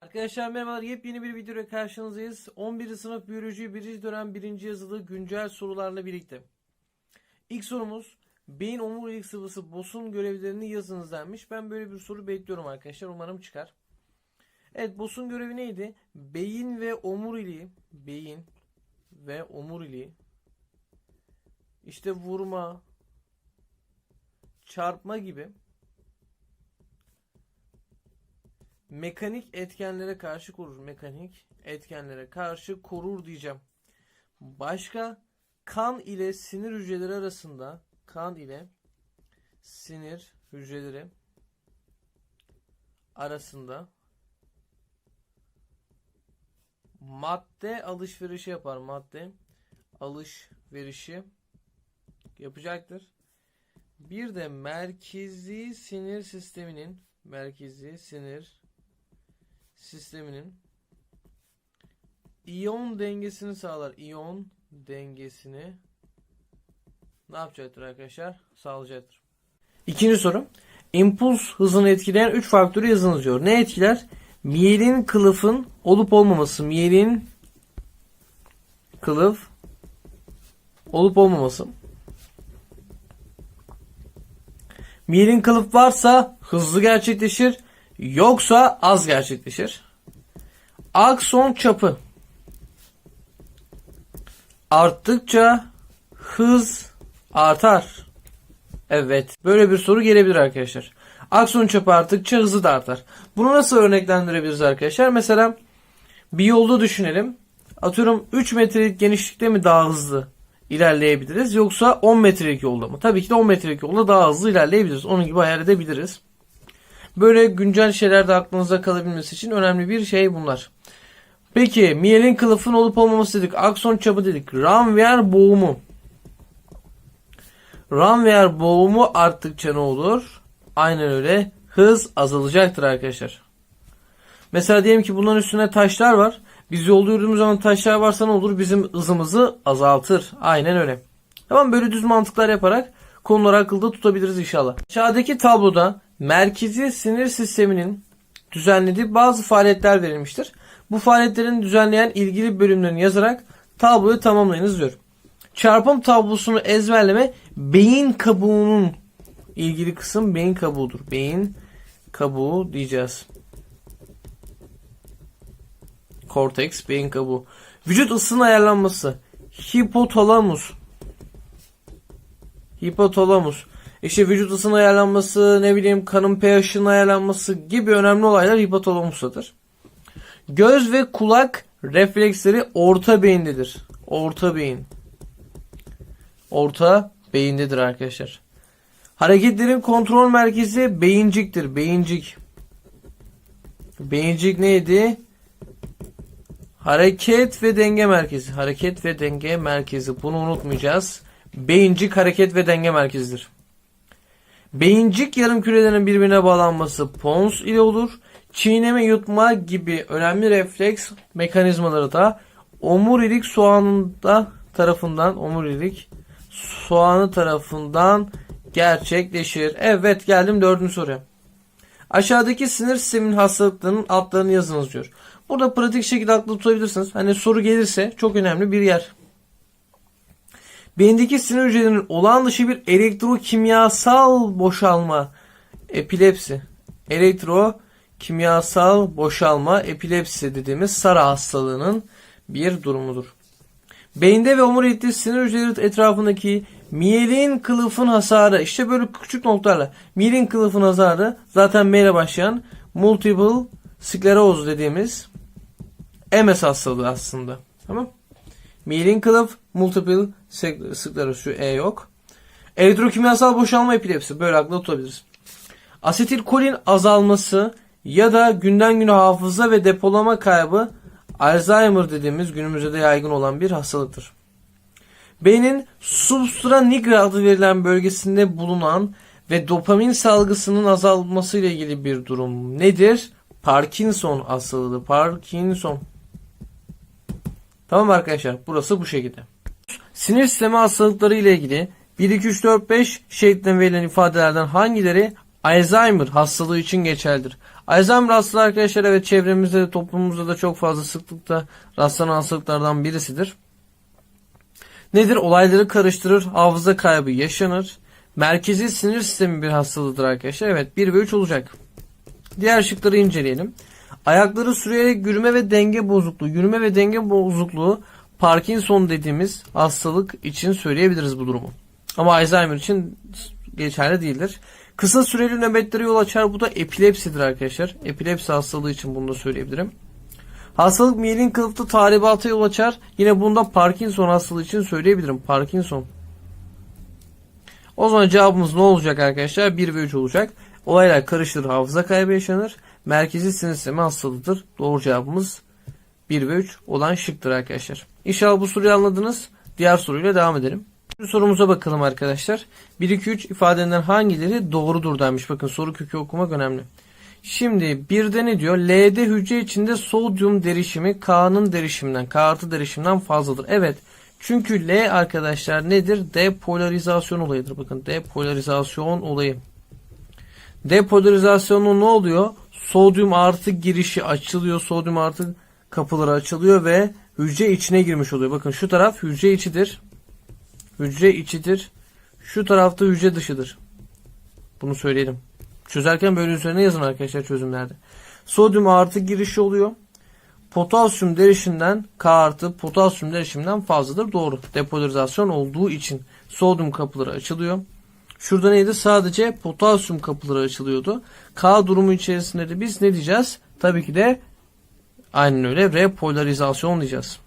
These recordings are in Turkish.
Arkadaşlar merhabalar. Yepyeni bir videoyla karşınızdayız. 11. sınıf biyoloji 1. dönem 1. yazılı güncel sorularla birlikte. İlk sorumuz beyin omurilik sıvısı bosun görevlerini yazınız denmiş. Ben böyle bir soru bekliyorum arkadaşlar. Umarım çıkar. Evet bosun görevi neydi? Beyin ve omuriliği beyin ve omuriliği işte vurma çarpma gibi mekanik etkenlere karşı korur. Mekanik etkenlere karşı korur diyeceğim. Başka kan ile sinir hücreleri arasında kan ile sinir hücreleri arasında madde alışverişi yapar. Madde alışverişi yapacaktır. Bir de merkezi sinir sisteminin merkezi sinir sisteminin iyon dengesini sağlar. İyon dengesini ne yapacaktır arkadaşlar? Sağlayacaktır. İkinci soru. İmpuls hızını etkileyen 3 faktörü yazınız diyor. Ne etkiler? Miyelin kılıfın olup olmaması. Miyelin kılıf olup olmaması. Miyelin kılıf varsa hızlı gerçekleşir. Yoksa az gerçekleşir. Akson çapı arttıkça hız artar. Evet. Böyle bir soru gelebilir arkadaşlar. Akson çapı arttıkça hızı da artar. Bunu nasıl örneklendirebiliriz arkadaşlar? Mesela bir yolda düşünelim. Atıyorum 3 metrelik genişlikte mi daha hızlı ilerleyebiliriz yoksa 10 metrelik yolda mı? Tabii ki de 10 metrelik yolda daha hızlı ilerleyebiliriz. Onun gibi hayal edebiliriz. Böyle güncel şeyler de aklınızda kalabilmesi için önemli bir şey bunlar. Peki miyelin kılıfın olup olmaması dedik. Akson çapı dedik. Ranvier boğumu. Ranvier boğumu arttıkça ne olur? Aynen öyle. Hız azalacaktır arkadaşlar. Mesela diyelim ki bunların üstüne taşlar var. Biz yolda yürüdüğümüz zaman taşlar varsa ne olur? Bizim hızımızı azaltır. Aynen öyle. Tamam böyle düz mantıklar yaparak konuları akılda tutabiliriz inşallah. Aşağıdaki tabloda merkezi sinir sisteminin düzenlediği bazı faaliyetler verilmiştir. Bu faaliyetlerin düzenleyen ilgili bölümlerini yazarak tabloyu tamamlayınız diyor. Çarpım tablosunu ezberleme beyin kabuğunun ilgili kısım beyin kabuğudur. Beyin kabuğu diyeceğiz. Korteks, beyin kabuğu. Vücut ısının ayarlanması. Hipotalamus. Hipotalamus. İşte vücut ısının ayarlanması, ne bileyim kanın pH'inin ayarlanması gibi önemli olaylar hipotalamustadır. Göz ve kulak refleksleri orta beyindedir. Orta beyin. Orta beyindedir arkadaşlar. Hareketlerin kontrol merkezi beyinciktir. Beyincik. Beyincik neydi? Hareket ve denge merkezi. Hareket ve denge merkezi. Bunu unutmayacağız. Beyincik hareket ve denge merkezidir. Beyincik yarım kürelerin birbirine bağlanması pons ile olur. Çiğneme yutma gibi önemli refleks mekanizmaları da omurilik soğanında tarafından omurilik soğanı tarafından gerçekleşir. Evet geldim dördüncü soruya. Aşağıdaki sinir sisteminin hastalıklarının adlarını yazınız diyor. Burada pratik şekilde aklı tutabilirsiniz. Hani soru gelirse çok önemli bir yer. Beyindeki sinir hücrelerinin olağan dışı bir elektrokimyasal boşalma epilepsi. Elektrokimyasal boşalma epilepsi dediğimiz SARA hastalığının bir durumudur. Beyinde ve omurilikte sinir hücreleri etrafındaki miyelin kılıfın hasarı işte böyle küçük noktalarla miyelin kılıfın hasarı zaten M başlayan multiple skleroz dediğimiz MS hastalığı aslında. Tamam. Miyelin kılıf multiple skleroz şu E yok. Elektrokimyasal boşalma epilepsi böyle akla tutabiliriz. Asetilkolin azalması ya da günden güne hafıza ve depolama kaybı Alzheimer dediğimiz günümüzde de yaygın olan bir hastalıktır. Beynin substra nigra adı verilen bölgesinde bulunan ve dopamin salgısının azalması ile ilgili bir durum nedir? Parkinson hastalığı. Parkinson. Tamam arkadaşlar burası bu şekilde. Sinir sistemi hastalıkları ile ilgili 1, 2, 3, 4, 5 şeklinde verilen ifadelerden hangileri Alzheimer hastalığı için geçerlidir. Alzheimer hastalığı arkadaşlar evet çevremizde de toplumumuzda da çok fazla sıklıkta rastlanan hastalıklardan birisidir. Nedir? Olayları karıştırır, hafıza kaybı yaşanır. Merkezi sinir sistemi bir hastalığıdır arkadaşlar. Evet 1 ve 3 olacak. Diğer şıkları inceleyelim. Ayakları sürüyerek yürüme ve denge bozukluğu. Yürüme ve denge bozukluğu Parkinson dediğimiz hastalık için söyleyebiliriz bu durumu. Ama Alzheimer için geçerli değildir. Kısa süreli nöbetlere yol açar. Bu da epilepsidir arkadaşlar. Epilepsi hastalığı için bunu da söyleyebilirim. Hastalık miyelin kılıfta tahribata yol açar. Yine bunda Parkinson hastalığı için söyleyebilirim. Parkinson. O zaman cevabımız ne olacak arkadaşlar? 1 ve 3 olacak. Olaylar karıştırır, hafıza kaybı yaşanır. Merkezi sinir sistemi hastalığıdır. Doğru cevabımız 1 ve 3 olan şıktır arkadaşlar. İnşallah bu soruyu anladınız. Diğer soruyla devam edelim. Şimdi sorumuza bakalım arkadaşlar. 1, 2, 3 ifadelerinden hangileri doğrudur denmiş. Bakın soru kökü okumak önemli. Şimdi bir de ne diyor? L'de hücre içinde sodyum derişimi K'nın derişiminden, K artı derişiminden fazladır. Evet. Çünkü L arkadaşlar nedir? Depolarizasyon olayıdır. Bakın depolarizasyon olayı. Depolarizasyonda ne oluyor? Sodyum artı girişi açılıyor. Sodyum artı kapıları açılıyor ve hücre içine girmiş oluyor. Bakın şu taraf hücre içidir. Hücre içidir. Şu tarafta hücre dışıdır. Bunu söyleyelim. Çözerken böyle üzerine yazın arkadaşlar çözümlerde. Sodyum artı girişi oluyor. Potasyum derişimden K artı potasyum derişiminden fazladır. Doğru. Depolarizasyon olduğu için sodyum kapıları açılıyor. Şurada neydi? Sadece potasyum kapıları açılıyordu. K durumu içerisinde de biz ne diyeceğiz? Tabii ki de aynen öyle repolarizasyon diyeceğiz.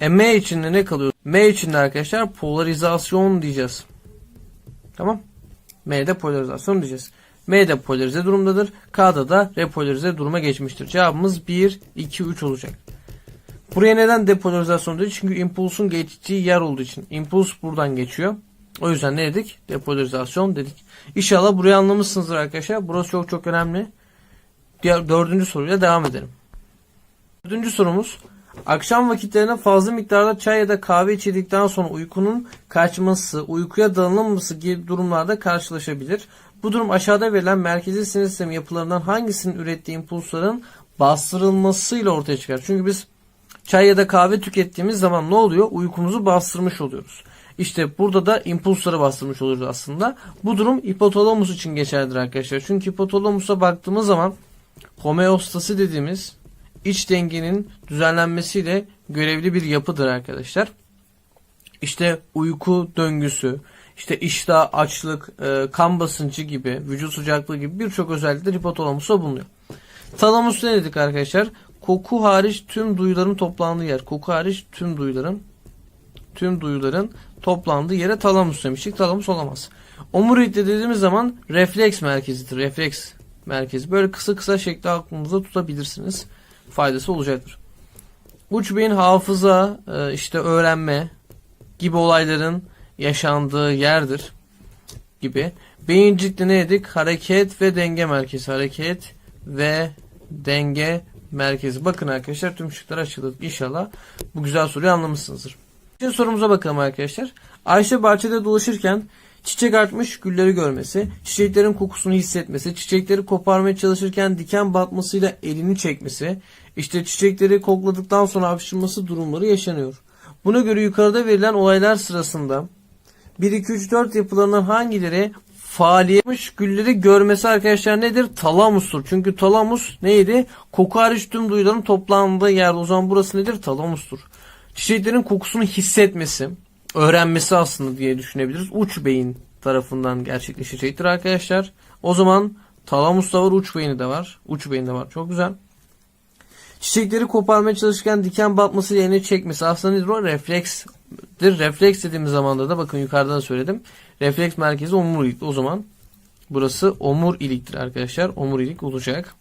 E M içinde ne kalıyor? M içinde arkadaşlar polarizasyon diyeceğiz. Tamam. M'de polarizasyon diyeceğiz. M'de polarize durumdadır. K'da da repolarize duruma geçmiştir. Cevabımız 1, 2, 3 olacak. Buraya neden depolarizasyon dedik? Çünkü impulsun geçtiği yer olduğu için. İmpuls buradan geçiyor. O yüzden ne dedik? Depolarizasyon dedik. İnşallah burayı anlamışsınızdır arkadaşlar. Burası çok çok önemli. Diğer dördüncü soruyla devam edelim. Dördüncü sorumuz. Akşam vakitlerinde fazla miktarda çay ya da kahve içildikten sonra uykunun kaçması, uykuya dalınmaması gibi durumlarda karşılaşabilir. Bu durum aşağıda verilen merkezi sinir sistemi yapılarından hangisinin ürettiği impulsların bastırılmasıyla ortaya çıkar. Çünkü biz çay ya da kahve tükettiğimiz zaman ne oluyor? Uykumuzu bastırmış oluyoruz. İşte burada da impulsları bastırmış oluyoruz aslında. Bu durum hipotalamus için geçerlidir arkadaşlar. Çünkü hipotalamusa baktığımız zaman homeostasi dediğimiz iç dengenin düzenlenmesiyle görevli bir yapıdır arkadaşlar. İşte uyku döngüsü, işte iştah, açlık, e, kan basıncı gibi, vücut sıcaklığı gibi birçok özellikler hipotalamusta bulunuyor. Talamus ne dedik arkadaşlar? Koku hariç tüm duyuların toplandığı yer. Koku hariç tüm duyuların tüm duyuların toplandığı yere talamus demiştik. Talamus olamaz. Omurilik dediğimiz zaman refleks merkezidir. Refleks merkezi. Böyle kısa kısa şekli aklınızda tutabilirsiniz. Faydası olacaktır. Uç beyin hafıza, e, işte öğrenme gibi olayların yaşandığı yerdir gibi. Beyincikte ne dedik? Hareket ve denge merkezi. Hareket ve denge merkezi. Bakın arkadaşlar tüm şıklar açıldı. İnşallah bu güzel soruyu anlamışsınızdır. Şimdi sorumuza bakalım arkadaşlar. Ayşe bahçede dolaşırken çiçek açmış gülleri görmesi, çiçeklerin kokusunu hissetmesi, çiçekleri koparmaya çalışırken diken batmasıyla elini çekmesi, işte çiçekleri kokladıktan sonra hapşırması durumları yaşanıyor. Buna göre yukarıda verilen olaylar sırasında 1, 2, 3, 4 yapılarından hangileri faaliyetmiş gülleri görmesi arkadaşlar nedir? Talamustur. Çünkü talamus neydi? Koku hariç tüm duyuların toplandığı yer. O zaman burası nedir? Talamustur. Çiçeklerin kokusunu hissetmesi, öğrenmesi aslında diye düşünebiliriz. Uç beyin tarafından gerçekleşecektir arkadaşlar. O zaman talamus da var, uç beyni de var. Uç beyin de var. Çok güzel. Çiçekleri koparmaya çalışırken diken batması yerine çekmesi aslında nedir o? Reflekstir. Refleks dediğimiz zamanda da bakın yukarıdan söyledim. Refleks merkezi omurilik. O zaman burası omuriliktir arkadaşlar. Omurilik olacak.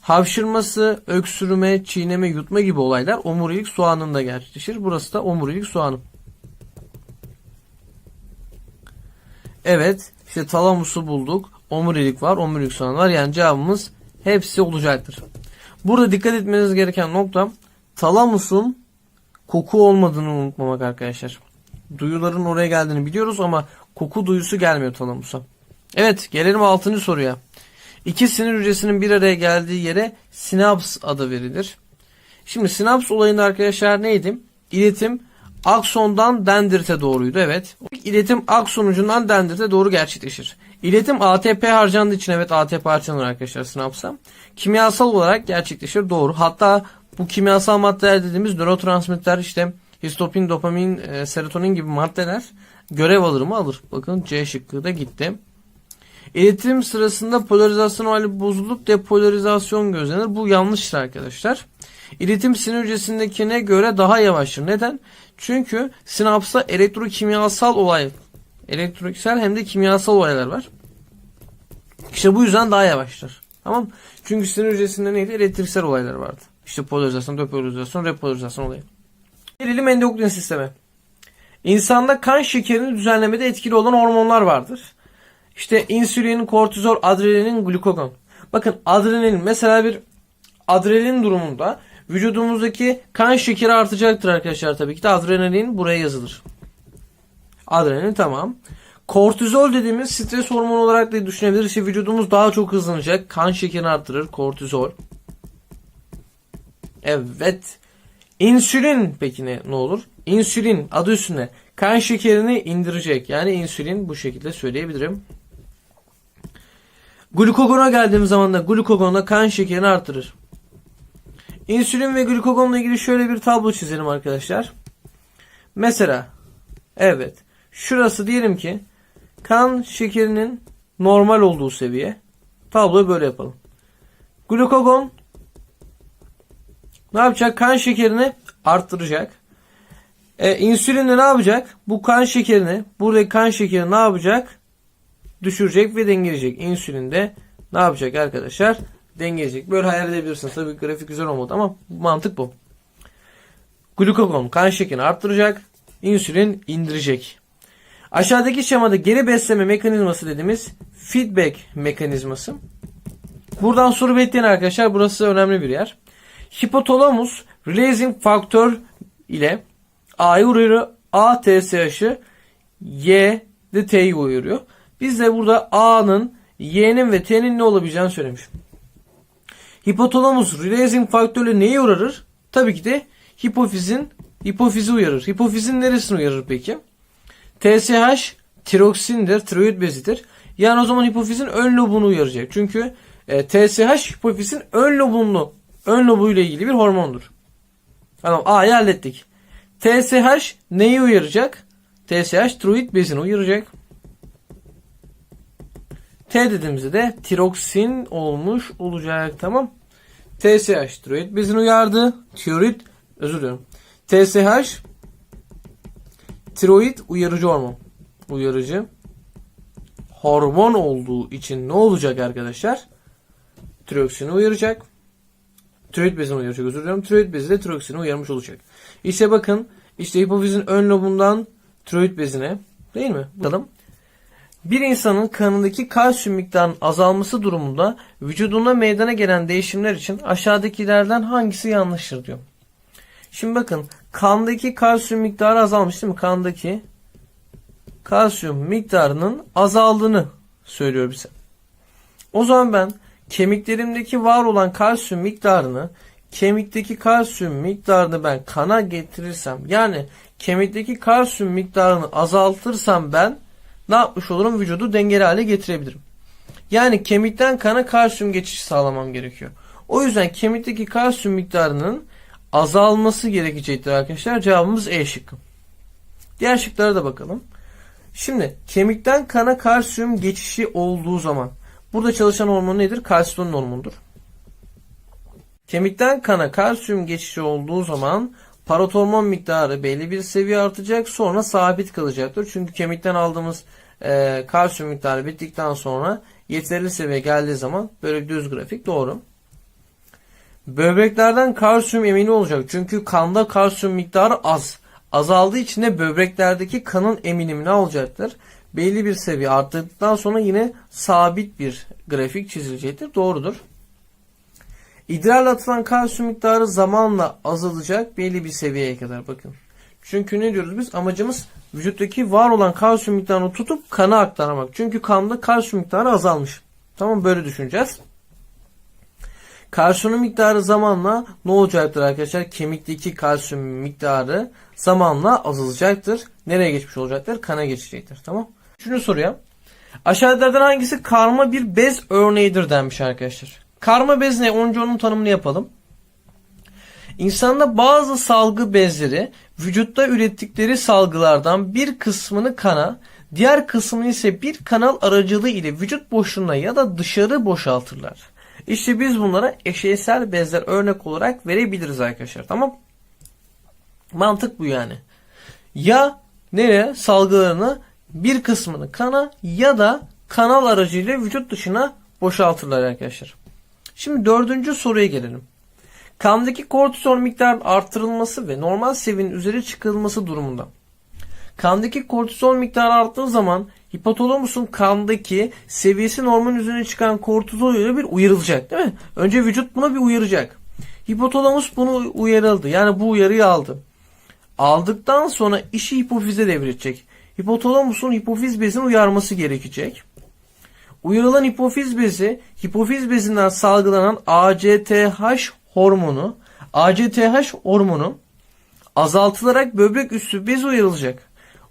Havşırması, öksürme, çiğneme, yutma gibi olaylar omurilik soğanında gerçekleşir. Burası da omurilik soğanı. Evet, işte talamusu bulduk. Omurilik var, omurilik soğanı var. Yani cevabımız hepsi olacaktır. Burada dikkat etmeniz gereken nokta talamusun koku olmadığını unutmamak arkadaşlar. Duyuların oraya geldiğini biliyoruz ama koku duyusu gelmiyor talamusa. Evet gelelim 6. soruya. İki sinir hücresinin bir araya geldiği yere sinaps adı verilir. Şimdi sinaps olayında arkadaşlar neydi? İletim aksondan dendrite doğruydu evet. İletim akson ucundan dendrite doğru gerçekleşir. İletim ATP harcandığı için evet ATP harcanır arkadaşlar sinapsa. Kimyasal olarak gerçekleşir doğru. Hatta bu kimyasal maddeler dediğimiz nörotransmitter işte histopin, dopamin, e, serotonin gibi maddeler görev alır mı? Alır. Bakın C şıkkı da gitti. İletim sırasında polarizasyon hali bozulup depolarizasyon gözlenir. Bu yanlıştır arkadaşlar. İletim sinir hücresindekine göre daha yavaştır. Neden? Çünkü sinapsta elektrokimyasal olay, elektrokimyasal hem de kimyasal olaylar var. İşte bu yüzden daha yavaştır. Tamam Çünkü sinir hücresinde neydi? Elektriksel olaylar vardı. İşte polarizasyon, depolarizasyon, repolarizasyon olayı. Gelelim endokrin sisteme. İnsanda kan şekerini düzenlemede etkili olan hormonlar vardır. İşte insülin, kortizol, adrenalin, glukagon. Bakın adrenalin mesela bir adrenalin durumunda vücudumuzdaki kan şekeri artacaktır arkadaşlar tabii ki de adrenalin buraya yazılır. Adrenalin tamam. Kortizol dediğimiz stres hormonu olarak da düşünebiliriz. İşte vücudumuz daha çok hızlanacak. Kan şekerini arttırır. Kortizol. Evet. İnsülin peki ne, ne olur? İnsülin adı üstünde kan şekerini indirecek. Yani insülin bu şekilde söyleyebilirim. Glukogona geldiğimiz zaman da glukagon kan şekerini artırır. İnsülin ve glukagonla ilgili şöyle bir tablo çizelim arkadaşlar. Mesela evet şurası diyelim ki kan şekerinin normal olduğu seviye. Tabloyu böyle yapalım. Glukagon ne yapacak? Kan şekerini arttıracak. E, insülin de ne yapacak? Bu kan şekerini, buradaki kan şekerini ne yapacak? Düşürecek ve dengeleyecek. İnsülin de ne yapacak arkadaşlar? Dengeleyecek. Böyle hayal edebilirsiniz. Tabii grafik güzel olmadı ama mantık bu. Glukagon kan şekerini arttıracak. İnsülin indirecek. Aşağıdaki şemada geri besleme mekanizması dediğimiz feedback mekanizması. Buradan soru bekleyin arkadaşlar. Burası önemli bir yer. Hipotalamus releasing faktör ile A'yı uyarıyor. A TSH'ı Y de T'yi uyarıyor. Biz de burada A'nın Y'nin ve T'nin ne olabileceğini söylemiş. Hipotalamus releasing faktörle neyi uyarır? Tabii ki de hipofizin hipofizi uyarır. Hipofizin neresini uyarır peki? TSH tiroksindir, tiroid bezidir. Yani o zaman hipofizin ön lobunu uyaracak. Çünkü e, TSH hipofizin ön lobunu, ön lobuyla ilgili bir hormondur. Tamam A'yı hallettik. TSH neyi uyaracak? TSH tiroid bezini uyaracak. T dediğimizde de tiroksin olmuş olacak. Tamam. TSH tiroid bezini uyardı. Tiroid özür diliyorum. TSH tiroid uyarıcı hormon. Uyarıcı hormon olduğu için ne olacak arkadaşlar? Tiroksini uyaracak. Tiroid bezini uyaracak özür diliyorum. Tiroid bezi de tiroksini uyarmış olacak. İşte bakın işte hipofizin ön lobundan tiroid bezine değil mi? Bakalım. Bir insanın kanındaki kalsiyum miktarının azalması durumunda vücudunda meydana gelen değişimler için aşağıdakilerden hangisi yanlıştır diyor. Şimdi bakın kandaki kalsiyum miktarı azalmış değil mi? Kandaki kalsiyum miktarının azaldığını söylüyor bize. O zaman ben kemiklerimdeki var olan kalsiyum miktarını kemikteki kalsiyum miktarını ben kana getirirsem yani kemikteki kalsiyum miktarını azaltırsam ben ne yapmış olurum? Vücudu dengeli hale getirebilirim. Yani kemikten kana kalsiyum geçişi sağlamam gerekiyor. O yüzden kemikteki kalsiyum miktarının azalması gerekecektir arkadaşlar. Cevabımız E şıkkı. Diğer şıklara da bakalım. Şimdi kemikten kana kalsiyum geçişi olduğu zaman burada çalışan hormon nedir? Kalsitonin hormonudur. Kemikten kana kalsiyum geçişi olduğu zaman paratormon miktarı belli bir seviye artacak sonra sabit kalacaktır. Çünkü kemikten aldığımız e, kalsiyum miktarı bittikten sonra yeterli seviye geldiği zaman böyle düz grafik doğru. Böbreklerden kalsiyum emini olacak. Çünkü kanda kalsiyum miktarı az. Azaldığı için de böbreklerdeki kanın eminimi ne olacaktır? Belli bir seviye arttıktan sonra yine sabit bir grafik çizilecektir. Doğrudur. İdrarla atılan kalsiyum miktarı zamanla azalacak belli bir seviyeye kadar bakın. Çünkü ne diyoruz biz? Amacımız vücuttaki var olan kalsiyum miktarını tutup kana aktarmak. Çünkü kanda kalsiyum miktarı azalmış. Tamam böyle düşüneceğiz. Kalsiyum miktarı zamanla ne olacaktır arkadaşlar? Kemikteki kalsiyum miktarı zamanla azalacaktır. Nereye geçmiş olacaktır? Kana geçecektir. Tamam. Üçüncü soruya. Aşağıdalardan hangisi karma bir bez örneğidir denmiş arkadaşlar. Karma bez ne? Önce onun tanımını yapalım. İnsanda bazı salgı bezleri vücutta ürettikleri salgılardan bir kısmını kana, diğer kısmını ise bir kanal aracılığı ile vücut boşluğuna ya da dışarı boşaltırlar. İşte biz bunlara eşeysel bezler örnek olarak verebiliriz arkadaşlar. Tamam? Mantık bu yani. Ya nereye salgılarını bir kısmını kana ya da kanal aracıyla vücut dışına boşaltırlar arkadaşlar. Şimdi dördüncü soruya gelelim. Kandaki kortizol miktarının artırılması ve normal seviyenin üzeri çıkarılması durumunda. Kandaki kortizol miktarı arttığı zaman hipotalamusun kandaki seviyesi normalin üzerine çıkan kortizol ile bir uyarılacak değil mi? Önce vücut buna bir uyaracak. Hipotalamus bunu uyarıldı. Yani bu uyarıyı aldı. Aldıktan sonra işi hipofize devredecek. Hipotalamusun hipofiz bezini uyarması gerekecek. Uyarılan hipofiz bezi, hipofiz bezinden salgılanan ACTH hormonu, ACTH hormonu azaltılarak böbrek üstü bez uyarılacak.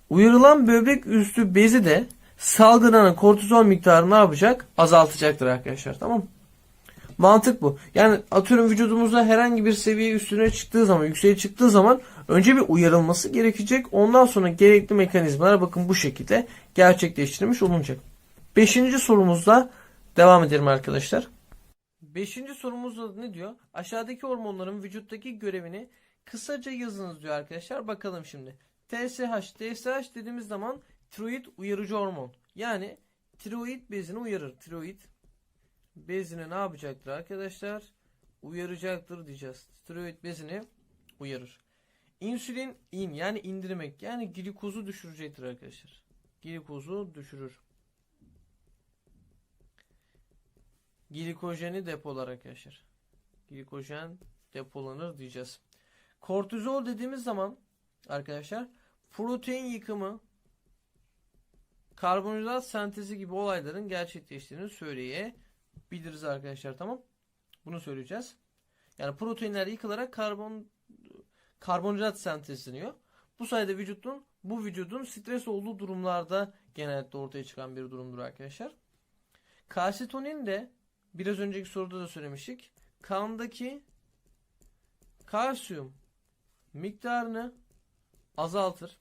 Uyarılan böbrek üstü bezi de salgılanan kortizol miktarını ne yapacak? Azaltacaktır arkadaşlar. Tamam mı? Mantık bu. Yani atıyorum vücudumuzda herhangi bir seviye üstüne çıktığı zaman, yükseğe çıktığı zaman önce bir uyarılması gerekecek. Ondan sonra gerekli mekanizmalar bakın bu şekilde gerçekleştirilmiş olunacak. Beşinci sorumuzda devam edelim arkadaşlar. Beşinci sorumuzda ne diyor? Aşağıdaki hormonların vücuttaki görevini kısaca yazınız diyor arkadaşlar. Bakalım şimdi. TSH, TSH dediğimiz zaman tiroid uyarıcı hormon. Yani tiroid bezini uyarır. Tiroid bezini ne yapacaktır arkadaşlar? Uyaracaktır diyeceğiz. Tiroid bezini uyarır. İnsülin in yani indirmek yani glikozu düşürecektir arkadaşlar. Glikozu düşürür. Glikojeni depolar arkadaşlar. Glikojen depolanır diyeceğiz. Kortizol dediğimiz zaman arkadaşlar protein yıkımı karbonhidrat sentezi gibi olayların gerçekleştiğini söyleyebiliriz arkadaşlar tamam. Bunu söyleyeceğiz. Yani proteinler yıkılarak karbon karbonhidrat sentezleniyor. Bu sayede vücudun bu vücudun stres olduğu durumlarda genellikle ortaya çıkan bir durumdur arkadaşlar. Kalsitonin de biraz önceki soruda da söylemiştik. Kandaki kalsiyum miktarını azaltır.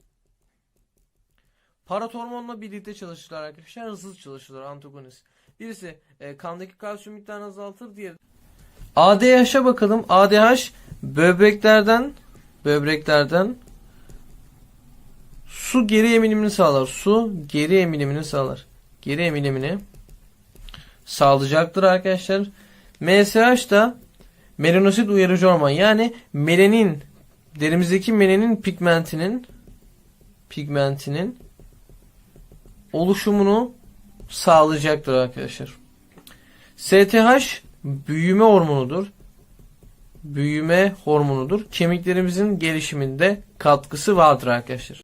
Paratormonla birlikte çalışırlar arkadaşlar. Hızlı çalışırlar antagonist. Birisi e, kandaki kalsiyum miktarını azaltır. Diğeri ADH'a bakalım. ADH böbreklerden böbreklerden su geri eminimini sağlar. Su geri eminimini sağlar. Geri eminimini sağlayacaktır arkadaşlar. MSH da melanosit uyarıcı hormon. Yani melanin derimizdeki melanin pigmentinin pigmentinin oluşumunu sağlayacaktır arkadaşlar. STH büyüme hormonudur. Büyüme hormonudur. Kemiklerimizin gelişiminde katkısı vardır arkadaşlar.